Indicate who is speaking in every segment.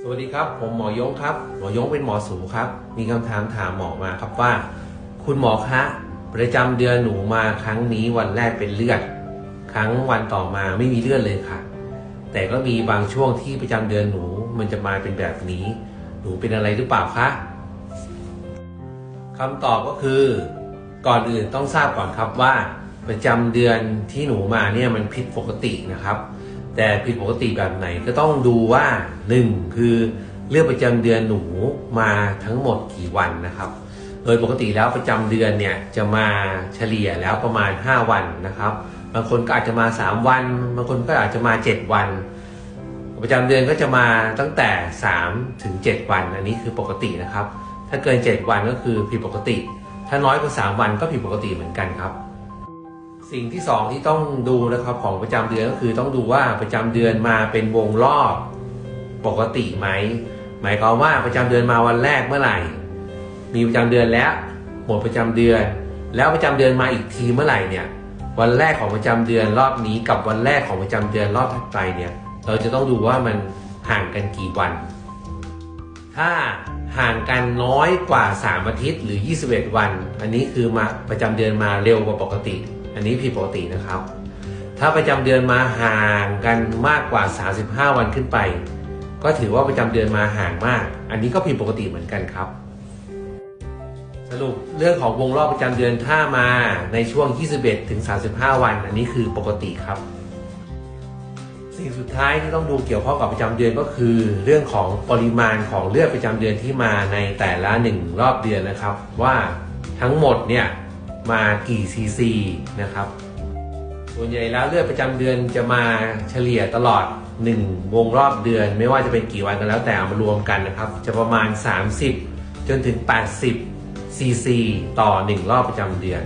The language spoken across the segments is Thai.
Speaker 1: สวัสดีครับ ผมหมอยงครับ หมอยงเป็นหมอสูครับ มีคำถามถามหมอมาครับว่า คุณหมอคะ ประจำเดือนหนูมาครั้งนี้วันแรกเป็นเลือด ครั้งวันต่อมาไม่มีเลือดเลยค่ะ แต่ก็มีบางช่วงที่ประจำเดือนหนู มันจะมาเป็นแบบนี้ หนูเป็นอะไรหรือเปล่าคะคำตอบก็คือ ก่อนอื่นต้องทราบก่อนครับว่า ประจำเดือนที่หนูมาเนี่ยมันผิดปกตินะครับ แต่ผิดปกติแบบไหนก็ต้องดูว่าหนึ่งคือเลือดประจำเดือนหนูมาทั้งหมดกี่วันนะครับ โดยปกติแล้วประจำเดือนเนี่ยจะมาเฉลี่ยแล้วประมาณ 5 วันนะครับ บางคนก็อาจจะมา 3 วัน บางคนก็อาจจะมา 7 วัน ประจำเดือนก็จะมาตั้งแต่ 3 ถึง 7 วัน อันนี้คือปกตินะครับ ถ้าเกิน 7 วันก็คือผิดปกติ ถ้าน้อยกว่า 3 วันก็ผิดปกติเหมือนกันครับ สิ่งที่สองที่ต้องดูนะครับของประจำเดือนก็คือต้องดูว่าประจำเดือนมาเป็นวงรอบปกติไหมหมายความว่าประจำเดือนมาวันแรกเมื่อไหร่ มีประจำเดือนแล้วหมดประจำเดือน แล้วประจำเดือนมาอีกทีเมื่อไหร่เนี่ย วันแรกของประจำเดือนรอบนี้กับวันแรกของประจำเดือนรอบถัดไปเนี่ย เราจะต้องดูว่ามันห่างกันกี่วัน ถ้าห่างกันน้อยกว่า 3 อาทิตย์หรือ 21 วัน อันนี้คือมาประจำเดือนมาเร็วกว่าปกติ อันนี้ผิดปกตินะครับ ถ้าประจำเดือนมาห่างกันมากกว่า 35 วันขึ้นไป ก็ถือว่าประจำเดือนมาห่างมาก อันนี้ก็ผิดปกติเหมือนกันครับ สรุปเรื่องของวงรอบประจำเดือนถ้ามาในช่วง 21ถึง35 วัน อันนี้คือปกติครับ สิ่งสุดท้ายที่ต้องดูเกี่ยวข้องกับประจำเดือนก็คือ เรื่องของปริมาณของเลือดประจำเดือนที่มาในแต่ละหนึ่งรอบเดือนนะครับ ว่าทั้งหมดเนี่ย มากี่ซีซีนะครับ ส่วนใหญ่แล้วเลือดประจำเดือนจะมาเฉลี่ยตลอด 1 วงรอบเดือน ไม่ว่าจะเป็นกี่วันก็แล้วแต่เอามารวมกันนะครับ จะประมาณ 30 จนถึง 80ซีซีต่อ 1 รอบประจำเดือน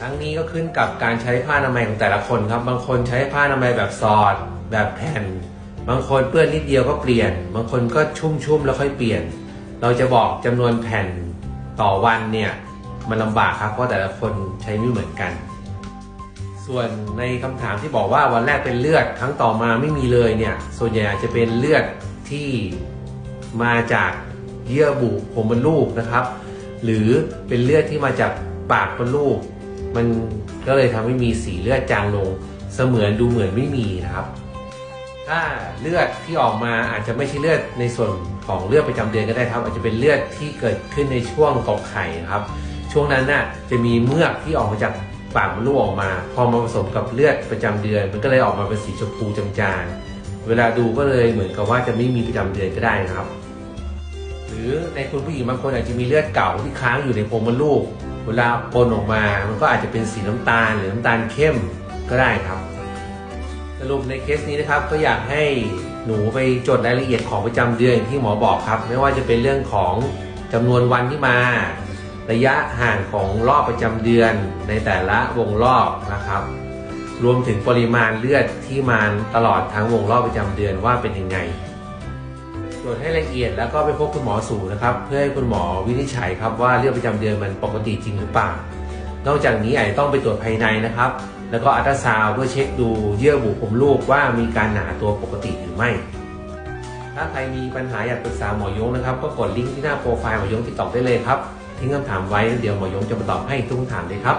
Speaker 1: ทั้งนี้ก็ขึ้นกับการใช้ผ้าอนามัยของแต่ละคนครับ บางคนใช้ผ้าอนามัยแบบซอด แบบแผ่น บางคนเปื้อนนิดเดียวก็เปลี่ยน บางคนก็ชุ่มๆแล้วค่อยเปลี่ยน เราจะบอกจำนวนแผ่นต่อวันเนี่ย มันลำบากครับเพราะแต่ละคนใช้ไม่เหมือนกัน ส่วนในคำถามที่บอกว่าวันแรกเป็นเลือดครั้งต่อมาไม่มีเลยเนี่ย ส่วนใหญ่จะเป็นเลือดที่มาจากเยื่อบุผมมดลูกนะครับ หรือเป็นเลือดที่มาจากปากมดลูก มันก็เลยทำให้มีสีเลือดจางลง เสมือนดูเหมือนไม่มีนะครับ ถ้าเลือดที่ออกมาอาจจะไม่ใช่เลือดในส่วนของเลือดประจำเดือนก็ได้ครับ อาจจะเป็นเลือดที่เกิดขึ้นในช่วงกอกไข่นะครับ ช่วงนั้นน่ะจะมีเมือกที่ออกมาจากปากมดลูกออกมา พอมาผสมกับเลือดประจำเดือน มันก็เลยออกมาเป็นสีชมพูจางๆ เวลาดูก็เลยเหมือนกับว่าจะไม่มีประจำเดือนก็ได้นะครับ หรือในคุณผู้หญิงบางคนอาจจะมีเลือดเก่าที่ค้างอยู่ในโพรงมดลูก เวลาปนออกมา มันก็อาจจะเป็นสีน้ำตาลหรือน้ำตาลเข้มก็ได้ครับสรุปในเคสนี้นะครับก็อยากให้หนูไปจดรายละเอียดของประจำเดือนอย่างที่หมอบอกครับ ไม่ว่าจะเป็นเรื่องของจำนวนวันที่มา ระยะห่างของรอบประจำเดือนในแต่ละวงรอบนะครับ รวมถึงปริมาณเลือดที่มาตลอดทั้งวงรอบประจำเดือนว่าเป็นยังไงตรวจให้ละเอียดแล้วก็ไปพบคุณหมอสูนะครับ เพื่อให้คุณหมอวินิจฉัยครับว่าเลือดประจำเดือนมันปกติจริงหรือเปล่านอกจากนี้อาจจะต้องไปตรวจภายในนะครับ แล้วก็อัลตราซาวด์เพื่อเช็คดูเยื่อบุผมลูกว่ามีการหนาตัวปกติหรือไม่ ถ้าใครมีปัญหาอยากปรึกษาหมอยงนะครับ ก็กดลิงก์ที่หน้าโปรไฟล์หมอยงติดต่อได้เลยครับ ทิ้งคำถามไว้แล้วเดี๋ยวหมอยงจะมาตอบให้ทุกคำถามเลยครับ